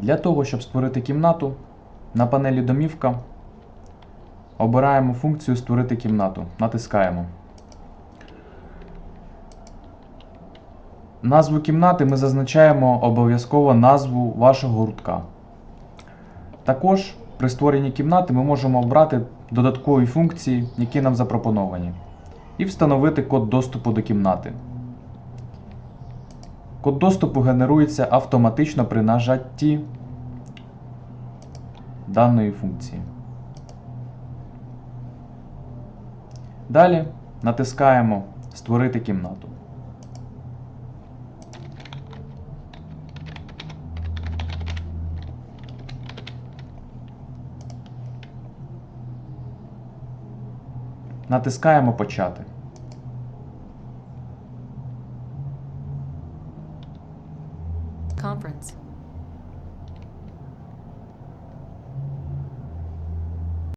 Для того, щоб створити кімнату, на панелі Домівка обираємо функцію Створити кімнату. Натискаємо. Назву кімнати ми зазначаємо обов'язково назву вашого гуртка. Також при створенні кімнати ми можемо обрати додаткові функції, які нам запропоновані, і встановити код доступу до кімнати. Код доступу генерується автоматично при нажатті даної функції. Далі натискаємо Створити кімнату. Натискаємо Почати. conference.